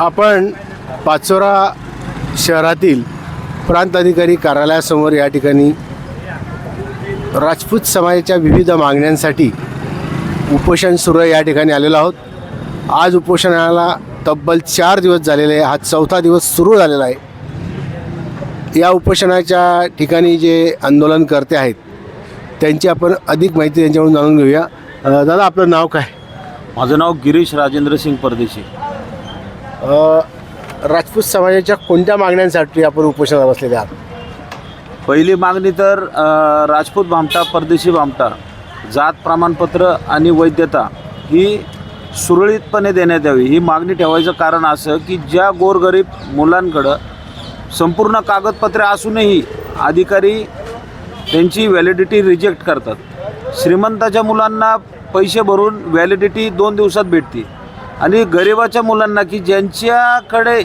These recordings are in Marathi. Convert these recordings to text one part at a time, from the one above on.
आपण पाचोरा शहरातील प्रांत अधिकारी कार्यालयासमोर या ठिकाणी राजपूत समाजाच्या विविध मागण्यांसाठी उपोषण सुरू या ठिकाणी आलेलो आहोत. आज उपोषणाला तब्बल चार दिवस झालेले आहे. हा चौथा दिवस सुरू झालेला आहे. या उपोषणाच्या ठिकाणी जे आंदोलनकर्ते आहेत त्यांची आपण अधिक माहिती त्यांच्याकडून जाणून घेऊया. दादा आपलं नाव काय? माझं नाव गिरीश राजेंद्र सिंग परदेशी. राजपूत समाजाच्या कोणत्या मागण्यांसाठी आपण उपोषणाला बसलेले आहात? पहिली मागणी तर राजपूत भामटा परदेशी भामटा जात प्रमाणपत्र आणि वैधता ही सुरळीतपणे देण्यात यावी. ही मागणी ठेवायचं कारण असं की ज्या गोरगरीब मुलांकडं संपूर्ण कागदपत्रे असूनही अधिकारी त्यांची व्हॅलिडिटी रिजेक्ट करतात. श्रीमंताच्या मुलांना पैसे भरून व्हॅलिडिटी दोन दिवसात भेटते आणि गरिबाच्या मुलांना की ज्यांच्याकडे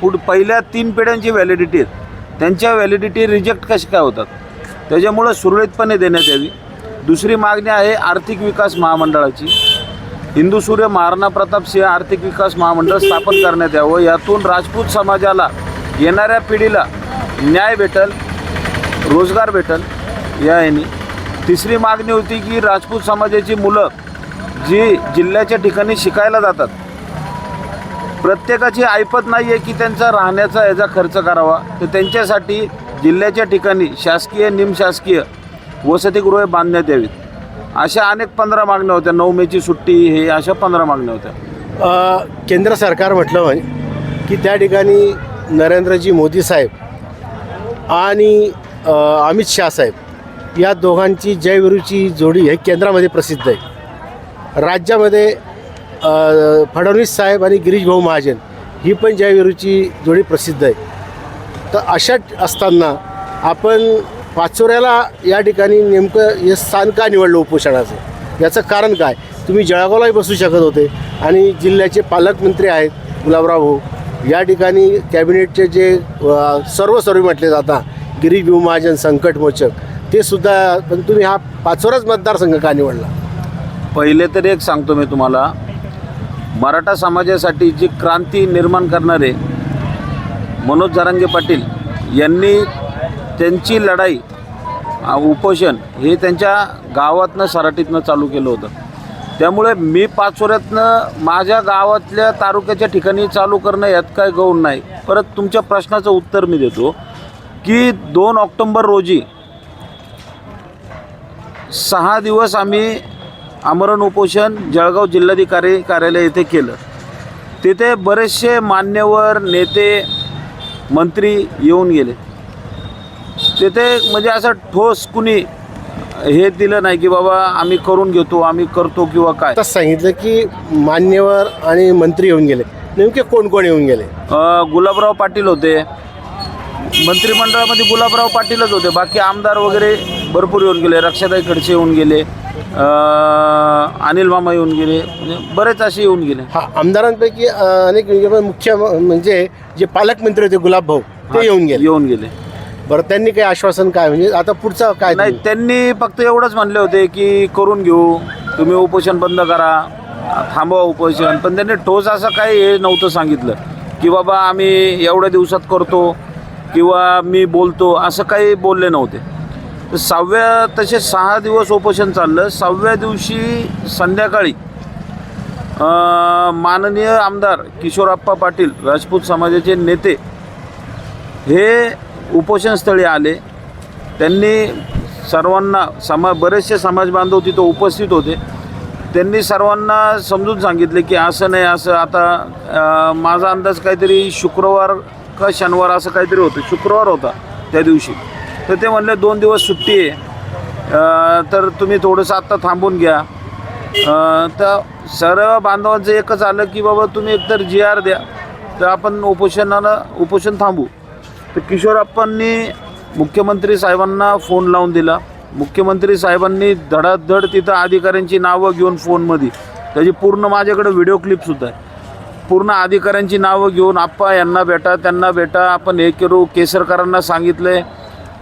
पुढ पहिल्या तीन पिढ्यांची व्हॅलिडिटी आहेत त्यांच्या व्हॅलिडिटी रिजेक्ट कशा काय होतात? त्याच्यामुळं सुरळीतपणे देण्यात यावी. दुसरी मागणी आहे आर्थिक विकास महामंडळाची. हिंदू सूर्य महाराणा प्रताप सिंह आर्थिक विकास महामंडळ स्थापन करण्यात यावं. यातून राजपूत समाजाला येणाऱ्या पिढीला न्याय भेटल रोजगार भेटल या याने तिसरी मागणी होती की राजपूत समाजाची मुलं जी जिल्ह्याच्या ठिकाणी शिकायला जातात प्रत्येकाची ऐपत नाही आहे की त्यांचा राहण्याचा याचा खर्च करावा. तर त्यांच्यासाठी जिल्ह्याच्या ठिकाणी शासकीय निमशासकीय वसतिगृहे बांधण्यात यावीत. अशा अनेक पंधरा मागण्या होत्या. नऊ मेची सुट्टी हे अशा पंधरा मागण्या होत्या. केंद्र सरकार म्हटलं की त्या ठिकाणी नरेंद्रजी मोदी साहेब आणि अमित शाह साहेब या दोघांची जयविरूची जोडी हे केंद्रामध्ये प्रसिद्ध आहे. राज्यामध्ये फडणवीस साहेब आणि गिरीश भाऊ महाजन ही पण जयविरूची जोडी प्रसिद्ध आहे. तर अशा असताना आपण पाचोऱ्याला या ठिकाणी नेमकं हे स्थान का निवडलं उपोषणाचं? याचं कारण काय? तुम्ही जळगावलाही बसू शकत होते आणि जिल्ह्याचे पालकमंत्री आहेत गुलाबराव भाऊ. या ठिकाणी कॅबिनेटचे जे सर्व सर्व म्हटले जातात गिरीश भाऊ महाजन संकटमोचक ते सुद्धा पण तुम्ही हा पाचोराच मतदारसंघ का निवडला? पहिले तर एक सांगतो मी तुम्हाला. मराठा समाजासाठी जी क्रांती निर्माण करणारे मनोज जरांगे पाटील यांनी त्यांची लढाई उपोषण हे त्यांच्या गावातनं सराटीतनं चालू केलं होतं. त्यामुळे मी पाचोऱ्यातनं माझ्या गावातल्या तालुक्याच्या ठिकाणी चालू करणं यात काय गौण नाही. परत तुमच्या प्रश्नाचं उत्तर मी देतो की दोन ऑक्टोंबर रोजी सहा दिवस आम्ही आमरण उपोषण जळगाव जिल्हाधिकारी कार्यालय येथे केलं. तिथे बरेचसे मान्यवर नेते मंत्री येऊन गेले. तिथे म्हणजे असं ठोस कुणी हे दिलं नाही की बाबा आम्ही करून घेतो आम्ही करतो किंवा काय. आताच सांगितलं की मान्यवर आणि मंत्री येऊन गेले. नेमके कोण कोण येऊन गेले? अ, गुलाबराव पाटील होते. मंत्रिमंडळामध्ये गुलाबराव पाटीलच होते. बाकी आमदार वगैरे भरपूर येऊन गेले. रक्षाताई खडसे येऊन गेले. अनिल मामा येऊन गेले. म्हणजे बरेच असे येऊन गेले. हा आमदारांपैकी अनेक म्हणजे पण मुख्य म- म्हणजे जे पालकमंत्री होते गुलाब भाऊ ते येऊन गेले. येऊन गेले. बरं त्यांनी काही आश्वासन काय? म्हणजे आता पुढचं काय नाही त्यांनी फक्त एवढंच म्हणले होते की करून घेऊ. तुम्ही उपोषण बंद करा. थांबवा उपोषण. पण त्यांनी ठोस असं काही हे नव्हतं सांगितलं. की बाबा आम्ही एवढ्या दिवसात करतो. किंवा मी बोलतो असं काही बोलले नव्हते. सहाव्या तसे सहा दिवस उपोषण चाललं. सहाव्या दिवशी संध्याकाळी माननीय आमदार किशोरप्पा पाटील राजपूत समाजाचे नेते हे उपोषणस्थळी आले. त्यांनी सर्वांना समा बरेचसे समाज बांधव तिथं उपस्थित होते. त्यांनी सर्वांना समजून सांगितले की असं नाही असं आता माझा अंदाज काहीतरी शुक्रवार का शनिवार असं काहीतरी होतं शुक्रवार होता त्या दिवशी. तर ते म्हणले दोन दिवस सुट्टी आहे. तर तुम्ही थोडंसं आत्ता थांबून घ्या. तर सर्व बांधवांचं एकच आलं की बाबा तुम्ही एकतर जी आर द्या. तर आपण उपोषणाला उपोषण थांबू. तर किशोरप्पांनी मुख्यमंत्री साहेबांना फोन लावून दिला. मुख्यमंत्री साहेबांनी धडाधड तिथं अधिकाऱ्यांची नावं घेऊन फोनमध्ये. त्याची पूर्ण माझ्याकडे व्हिडिओ क्लिपसुद्धा आहे. पूर्ण अधिकाऱ्यांची नावं घेऊन आप्पा यांना भेटा त्यांना भेटा. आपण हे करू. केसरकरांना सांगितलं. आहे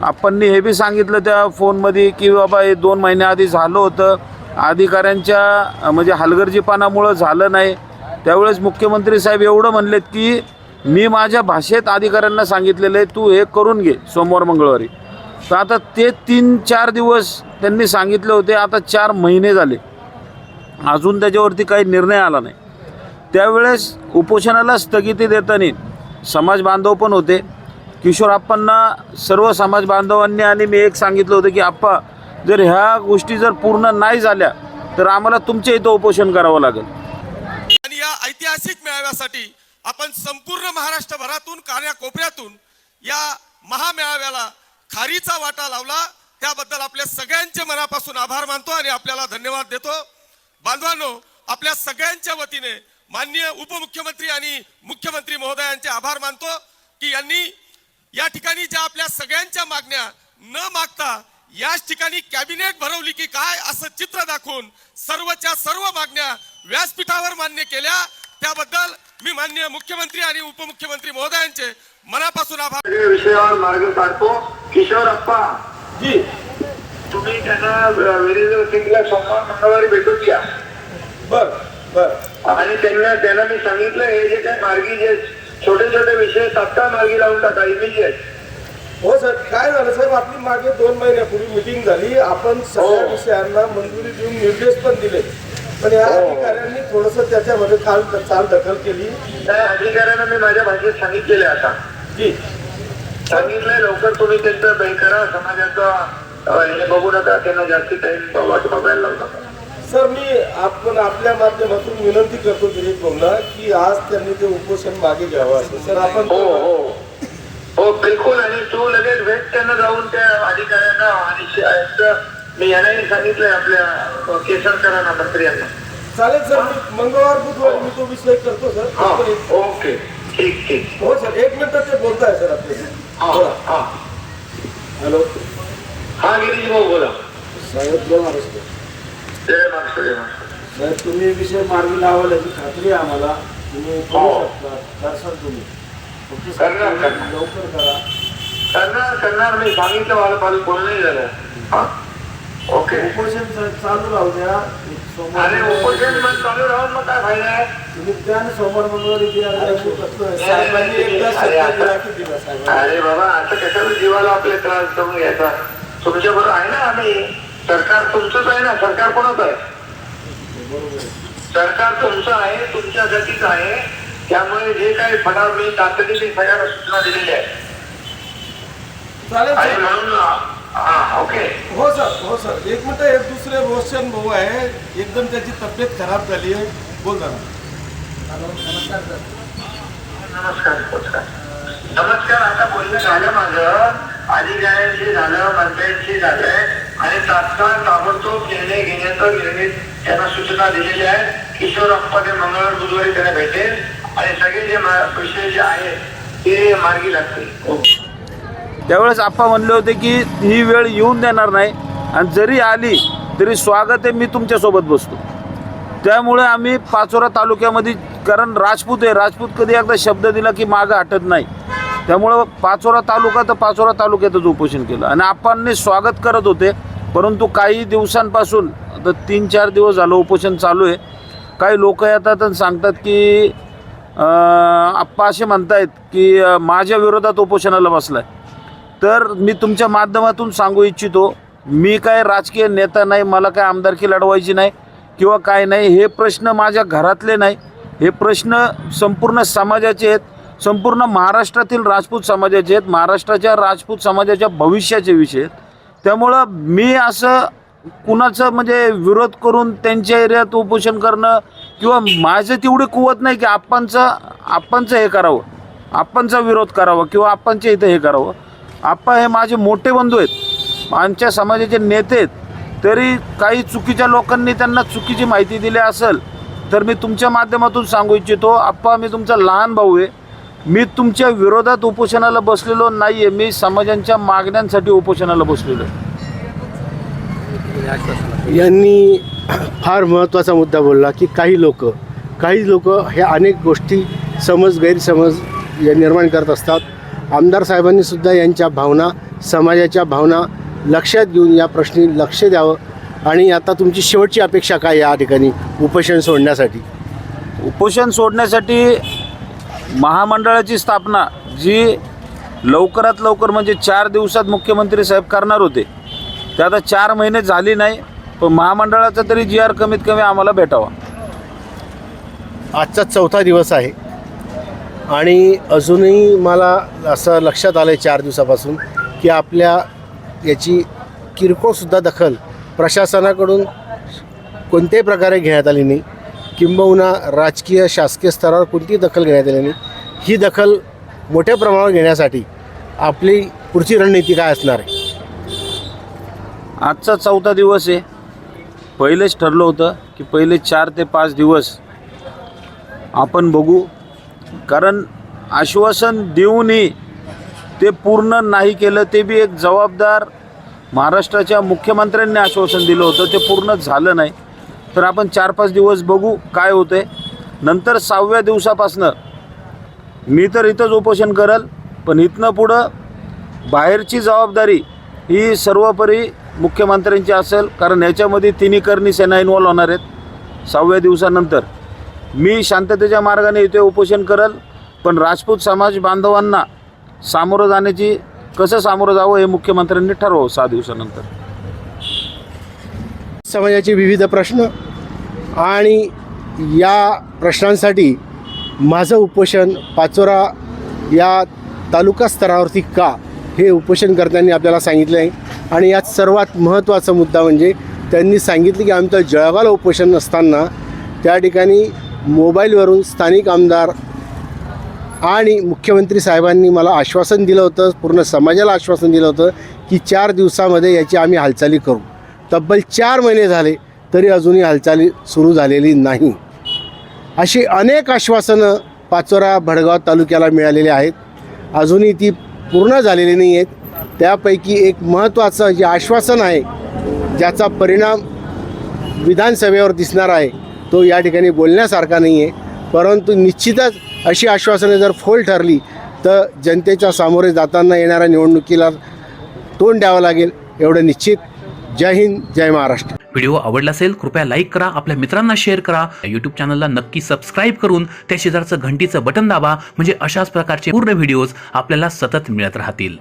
आपणनी हे बी सांगितलं त्या फोनमध्ये की बाबा हे दोन महिन्याआधी झालं होतं. अधिकाऱ्यांच्या म्हणजे हलगर्जीपणामुळं झालं नाही. त्यावेळेस मुख्यमंत्री साहेब एवढं म्हणलेत की मी माझ्या भाषेत अधिकाऱ्यांना सांगितलेलं आहे तू हे करून घे सोमवार मंगळवारी. तर आता ते तीन चार दिवस त्यांनी सांगितले होते. आता चार महिने झाले. अजून त्याच्यावरती काही निर्णय आला नाही. त्यावेळेस उपोषणाला स्थगिती देताना समाज बांधव पण होते. किशोर आप्पांना सर्व समाज बांधवांनी आणि मी एक सांगितलं होतं की आप्पा जर ह्या गोष्टी जर पूर्ण नाही झाल्या तर आम्हाला तुमच्या इथं उपोषण करावं लागेल. आणि या ऐतिहासिक मेळाव्यासाठी आपण संपूर्ण महाराष्ट्रभरातून कान्याकोपऱ्यातून या महामेळाव्याला खारीचा वाटा लावला. त्याबद्दल आपल्या सगळ्यांचे मनापासून आभार मानतो आणि आपल्याला धन्यवाद देतो. बांधवांनो आपल्या सगळ्यांच्या वतीने माननीय उपमुख्यमंत्री आणि मुख्यमंत्री महोदयांचे आभार मानतो की यांनी या ठिकाणी ज्या आपल्या सगळ्यांच्या मागण्या न मागता याच ठिकाणी कॅबिनेट भरवली की काय असं चित्र दाखवून सर्वच्या सर्व मागण्या व्यासपीठावर मान्य केल्या. त्याबद्दल मी माननीय मुख्यमंत्री आणि उपमुख्यमंत्री महोदयांचे मनापासून आभार. विषयावर मार्ग काढतो. किशोर अप्पा जी. तुम्ही त्यांना सिंगला सोमवार मंगळवारी भेटून घ्या बर. आणि त्यांना त्यांना मी सांगितलं हे जे काही मार्गी जे छोटे छोटे विषय तात्काळ मार्गी लावून टाका इमिजिएट. हो सर काय झालं साहेब आपली मागे दोन महिन्यापूर्वी मिटिंग झाली. आपण सगळ्या हो. विषयांना मंजुरी देऊन निर्देश पण दिले. पण या हो. अधिकाऱ्यांनी थोडस त्याच्यामध्ये काल चाल दखल केली. त्या अधिकाऱ्यांना मी माझ्या भाषेत सांगितलेले आता. जी. सांगितलंय लवकर तुम्ही त्यांचं हे करा समाजाचं हे बघू नका त्यांना जास्ती टाइम वाट बघायला लावू नका. सर मी आपण आपल्या माध्यमातून विनंती करतो दिलीप भाऊला की आज त्यांनी ते उपोषण मागे घ्यावं असं. सर आपण हो हो. हो बिलकुल. आणि तू लगेच भेट त्यांना जाऊन त्या अधिकाऱ्यांना आणि मी यांनाही सांगितलंय आपल्या केसरकरांना मंत्री यांना. चालेल सर मी मंगळवार बुधवारी मी तो विषय करतो सर. ओके. ठीक ठीक. हो सर एक मिनिट ते बोलताय सर आपले. हॅलो हा. गिरीश भाऊ बोला. साहेब महाराष्ट्र जय महाराष्ट्र जय महाराष्ट्र तुम्ही विषय मार्गी लावाल याची खात्री आम्हाला तुम्ही करू हो. शकता. करसाल तुम्ही. करणार. लवकर करा. करणार करणार मी सांगितलं मला मला बोलणंही झालं. हा? ओके. उपोषण चालू राहू द्या. अरे उपोषण मग चालू राहून मग काय फायदा आहे? तुम्ही ना सोमवार मंगळवारी नाही, अरे आता- बाबा असं कशाला जीवाला आपले त्रास करून घ्यायचा? तुमच्या बरोबर आहे ना आम्ही. सरकार तुमचंच आहे ना? सरकार कोणाचं आहे? सरकार तुमचं आहे तुमच्या गतीचं आहे. त्यामुळे जे काही फडावर मी तातडीने सगळ्यांना सूचना दिलेल्या आहेत आणि म्हणून हा ओके. हो सर हो सर. एक मिनिट एक दुसरे रोशन भाऊ आहे. एकदम त्याची तब्येत खराब झाली आहे. बोल ना. नमस्कार नमस्कार. नमस्कार आता बोलणं झालं माझं. अधिकाऱ्यांशी झालं मंत्र्यांशी झालंय आणि तात्काळ ताबडतोब निर्णय घेण्याचा निर्णय त्यांना सूचना दिलेल्या आहेत किशोर अप्पा ते मंगळवार बुधवारी त्यांना भेटेल आणि सगळे जे मा- विषय जे आहेत ते मार्गी लागतील. त्यावेळेस आप्पा म्हणले होते की ही वेळ येऊन देणार नाही आणि जरी आली तरी स्वागत आहे मी तुमच्यासोबत बसतो. त्यामुळे आम्ही पाचोरा तालुक्यामध्ये कारण राजपूत आहे राजपूत कधी एकदा शब्द दिला की मागं हटत नाही. त्यामुळं पाचोरा तालुका तर पाचोरा तालुक्यातच उपोषण केलं. आणि आप्पांनी स्वागत करत होते परंतु काही दिवसांपासून आता तीन चार दिवस झालं उपोषण चालू आहे. काही लोक येतात आणि सांगतात की आप्पा असे म्हणतायत की माझ्या विरोधात उपोषणाला बसलाय. तर मी तुमच्या माध्यमातून सांगू इच्छितो मी काय राजकीय नेता नाही मला काय आमदारकी लढवायची नाही किंवा काय नाही हे प्रश्न माझ्या घरातले नाही. हे प्रश्न संपूर्ण समाजाचे आहेत. संपूर्ण महाराष्ट्रातील राजपूत समाजाचे आहेत महाराष्ट्राच्या राजपूत समाजाच्या भविष्याचे विषय आहेत. त्यामुळं मी असं कुणाचं म्हणजे विरोध करून त्यांच्या एरियात उपोषण करणं किंवा माझं तेवढी कुवत नाही की आपणचं आपणचं हे करावं. आपणचा विरोध करावा किंवा आपणच्या इथं हे करावं. आप्पा हे माझे मोठे बंधू आहेत. आमच्या समाजाचे नेते आहेत. तरी काही चुकीच्या लोकांनी त्यांना चुकीची माहिती दिली असेल तर मी तुमच्या माध्यमातून सांगू इच्छितो आप्पा मी तुमचा लहान भाऊ आहे. मी तुमच्या विरोधात उपोषणाला बसलेलो नाही आहे मी समाजांच्या मागण्यांसाठी उपोषणाला बसलेलो आहे. यांनी फार महत्त्वाचा मुद्दा बोलला की काही लोक काही लोक हे अनेक गोष्टी समज गैरसमज या निर्माण करत असतात. आमदार साहेबांनी सुद्धा यांच्या भावना समाजाच्या भावना लक्षात घेऊन या प्रश्नी लक्ष द्यावं. आणि आता तुमची शेवटची अपेक्षा काय या ठिकाणी? उपोषण सोडण्यासाठी. उपोषण सोडण्यासाठी महामंडळाची स्थापना जी लवकरात लवकर म्हणजे चार दिवसात मुख्यमंत्री साहेब करणार होते. ते आता चार महिने झाली नाही पण महामंडळाचा तरी जी आर कमीत कमी आम्हाला भेटावा. आजचा चौथा दिवस आहे. आणि अजूनही मला असं लक्षात आलं आहे चार दिवसापासून की आपल्या याची किरकोळसुद्धा दखल प्रशासनाकडून कोणत्याही प्रकारे घेण्यात आली नाही. किंबहुना राजकीय शासकीय स्तरावर कोणतीही दखल घेण्यात आली नाही. ही दखल मोठ्या प्रमाणावर घेण्यासाठी आपली पुढची रणनीती काय असणार आहे? आजचा चौथा दिवस आहे. पहिलेच ठरलं होतं की पहिले चार ते पाच दिवस आपण बघू. कारण आश्वासन देऊनही ते पूर्ण नाही केलं ते बी एक जबाबदार महाराष्ट्राच्या मुख्यमंत्र्यांनी आश्वासन दिलं होतं. ते पूर्ण झालं नाही. तर आपण चार पाच दिवस बघू काय होते नंतर सहाव्या दिवसापासनं मी तर इथंच उपोषण करल पण इथनं पुढं बाहेरची जबाबदारी ही सर्वोपरी मुख्यमंत्र्यांची असेल कारण याच्यामध्ये तिन्ही करणी सेना इन्वॉल्व होणार आहेत. सहाव्या दिवसानंतर मी शांततेच्या मार्गाने इथे उपोषण करल पण राजपूत समाज बांधवांना सामोरं जाण्याची कसं सामोरं जावं हे मुख्यमंत्र्यांनी ठरवावं सहा दिवसानंतर. समाजाचे विविध प्रश्न आणि या प्रश्नांसाठी माझं उपोषण पाचोरा या तालुका स्तरावरती का हे उपोषणकर्त्यांनी आपल्याला सांगितलं आहे. आणि यात सर्वात महत्त्वाचा मुद्दा म्हणजे त्यांनी सांगितलं की आमचं जळगावला उपोषण असताना त्या ठिकाणी मोबाईलवरून स्थानिक आमदार आणि मुख्यमंत्री साहेबांनी मला आश्वासन दिलं होतं पूर्ण समाजाला आश्वासन दिलं होतं की चार दिवसामध्ये याची आम्ही हालचाली करू. तब्बल चार महिने झाले तरी अजूनही हालचाली सुरू झालेली नाही. अशी अनेक आश्वासनं पाचोरा भडगाव तालुक्याला मिळालेली आहेत. अजूनही ती पूर्ण झालेली नाही आहेत. त्यापैकी एक महत्त्वाचं जे आश्वासन आहे ज्याचा परिणाम विधानसभेवर दिसणार आहे तो या ठिकाणी बोलण्यासारखा नाही आहे. परंतु निश्चितच अशी आश्वासने जर फोल ठरली तर जनतेच्या सामोरे जाताना येणाऱ्या निवडणुकीला तोंड द्यावं लागेल एवढं निश्चित जय हिंद जय महाराष्ट्र. व्हिडिओ आवडला असेल कृपया लाईक करा आपल्या मित्रांना शेअर करा. यूट्यूब चॅनलला नक्की सबस्क्राईब करून त्या शेजारचं घंटीचं बटन दाबा म्हणजे अशाच प्रकारचे पूर्ण व्हिडिओज आपल्याला सतत मिळत राहतील.